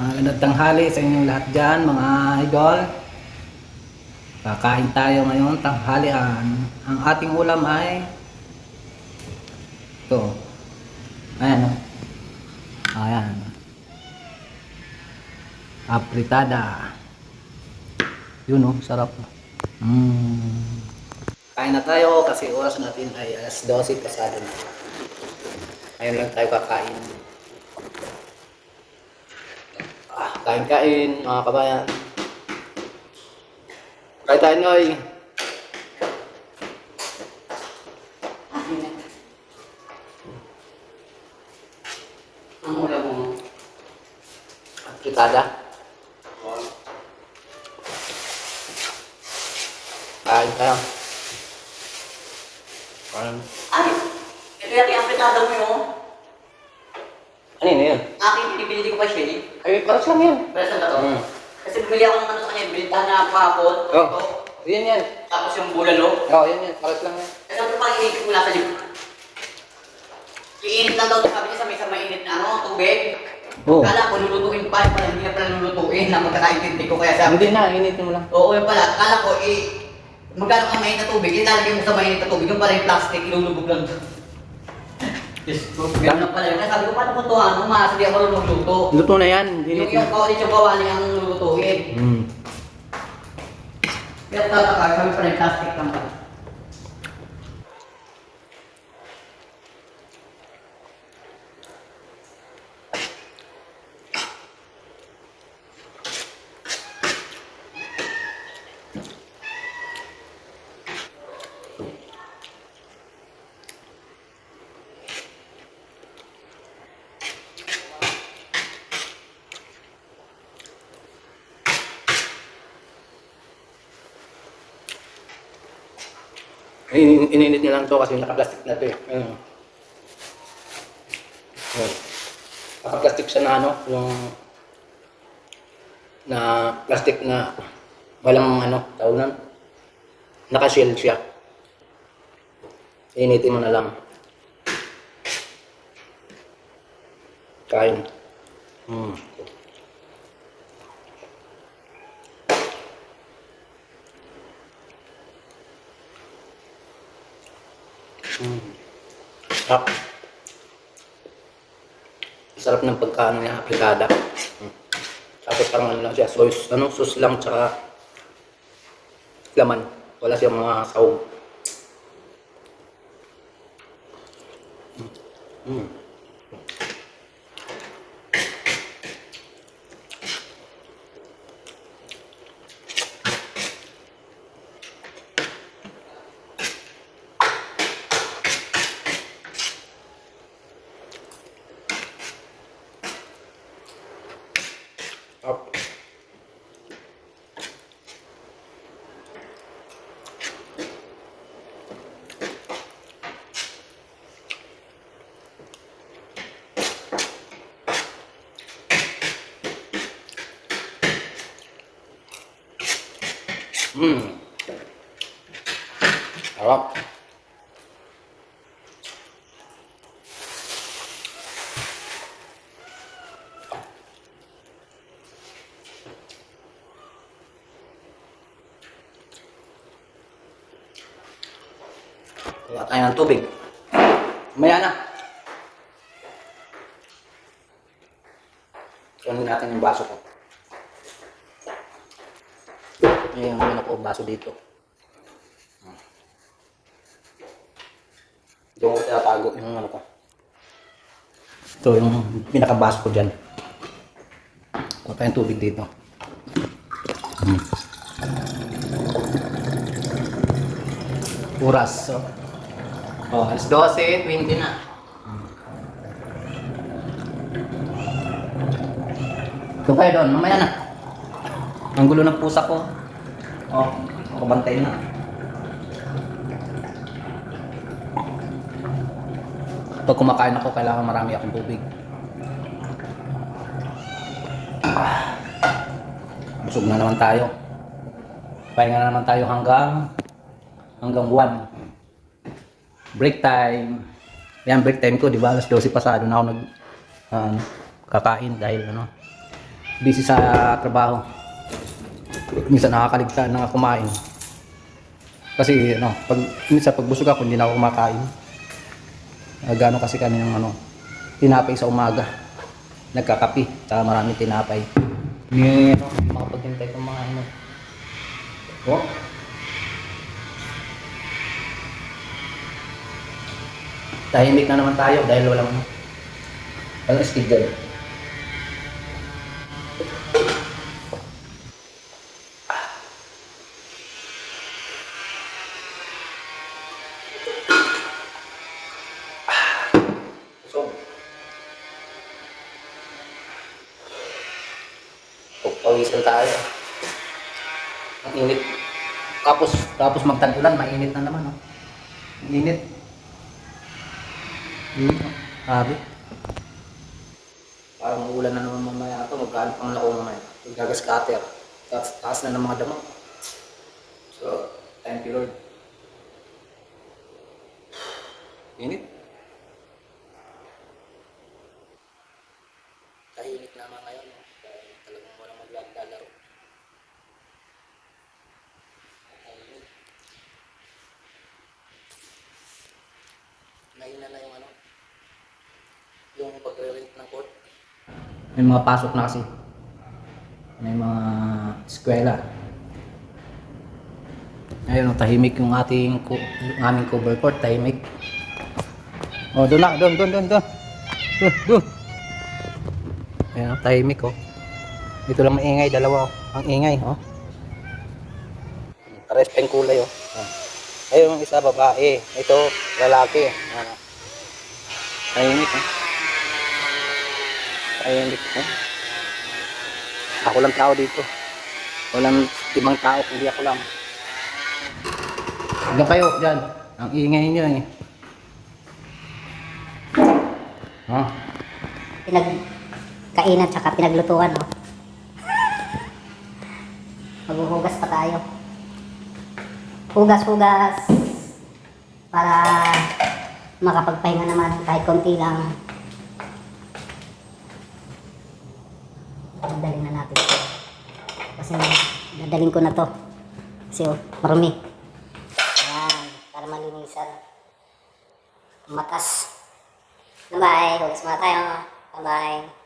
Magandang tanghali sa inyong lahat dyan, mga idol. Kakain tayo ngayon, tanghalian. Ang ating ulam ay ito. Ayan. oh. Ayan. Apritada. Yun oh, sarap. Mm. Kain na tayo kasi oras natin ay alas 12 pasado na. Ngayon lang tayo kakain. Ah, kain-kain, mga kabayan. Kain tayo, Noy. Ang ulam mo. Fritada. Kain tayo. Kain. Ay, ito yung aplikado mo yun. Ano yun yun? Akin, binibili ko pa siya eh. Ay, paras lang yun. Ba to? Mm. Kasi bumili ako ng ano sa kanya, binita na kahapon. Oh, Ito. yan. Tapos yung bulalo. Oh, yan yan. Paras lang yan. Kasi ito pang iinit ko nasa lip. Iinit lang daw, sabi niya sa may sa mainit na ano, tubig. Oo. Kala ko lulutuin pa, pala hindi na pala lulutuin na magkakaintindi ko kaya sabi. Hindi na, initin mo lang. Oo, yun pala. Kala ko, eh, magkano ang mainit na tubig, ilalagay mo sa mainit na tubig, yung pala yung plastic, ilulubog lang doon. Diyos ko, ganun pala yun. Kaya sabi ko, paano ko ito ano, mas hindi ako luluto. Luto na yan. Yung yung kawali yung kawali ang lulutuin. Hmm. Kaya tataka, sabi pala yung plastic lang pala. In ininit niya lang to kasi naka-plastic na to eh. Ayun. Ayun. Naka-plastic siya na ano, yung na plastic na walang ano, tawag nun. Naka-shell siya. Initin mo na lang. Kain. Hmm. Sarap. Sarap ng pagkaano niya, aplikada. Tapos parang ano lang siya, sauce, ano, sauce lang, tsaka laman. Wala siyang mga sahog. Mm. Mm. Hmm. Sarap. Wala tayo ng tubig. Maya na. Kunin natin yung baso ko. Yung ano ko, baso dito. Doon ko tinatago yung ano ko. Ito yung pinakabaso ko dyan. Kuha tayong tubig dito. Hmm. Oras. So, oh, alas 12, 20 na. Doon kayo doon, mamaya na. Ang gulo ng pusa ko. Oh, ako bantay na. Pag kumakain ako, kailangan marami akong tubig. Ah. Busog na naman tayo. Pahinga na naman tayo hanggang hanggang 1. Break time. Yan, break time ko, di ba? Alas 12 pasado na ako nag, ano, kakain dahil ano, busy sa trabaho. Minsan nakakaligtaan na kumain. Kasi ano, pag minsan pag busog ako hindi na ako kumakain. Uh, gano'n kasi kami ng ano, tinapay sa umaga. Nagkakapi, tsaka marami tinapay. Hindi ano, makapaghintay ng mga ano. Oh. Tahimik na naman tayo dahil walang walang schedule. Pagpawisan tayo. Ang init. Tapos, tapos magtag-ulan, mainit na naman. Oh. Ang init. Oh. Sabi. Parang uulan na naman mamaya ito. Magkano pang lako mamaya. Gagas cutter. Taas, taas na ng mga damo. So, thank you Lord. Init. Tahimik naman ngayon. No? Dahil talagang walang maglalaro. Tahimik. Mahina na yung ano. Yung pagre-rent ng court. May mga pasok na kasi. May mga eskwela. Ayun, oh, tahimik yung ating yung aming cover court, tahimik. Oh, doon na, doon, doon, doon, doon. Doon, doon. Ayan, oh, tahimik oh. Dito lang maingay, dalawa oh. Ang ingay oh. Pares pa yung kulay oh. Ayun, yung isa babae. Ito, lalaki. Ayan, oh. Tahimik oh. Tahimik oh. Ako lang tao dito. Walang ibang tao, kundi ako lang. Huwag kayo dyan. Ang ingay nyo eh. Oh. pinagkainan tsaka pinaglutuan, no? Maghuhugas pa tayo. Hugas-hugas para makapagpahinga naman kahit konti lang. Dadalhin na natin. Kasi dadalhin ko na to. Kasi oh, marumi. Ayan, para malinisan. Matas. Bye-bye. Hugas muna tayo. Bye-bye.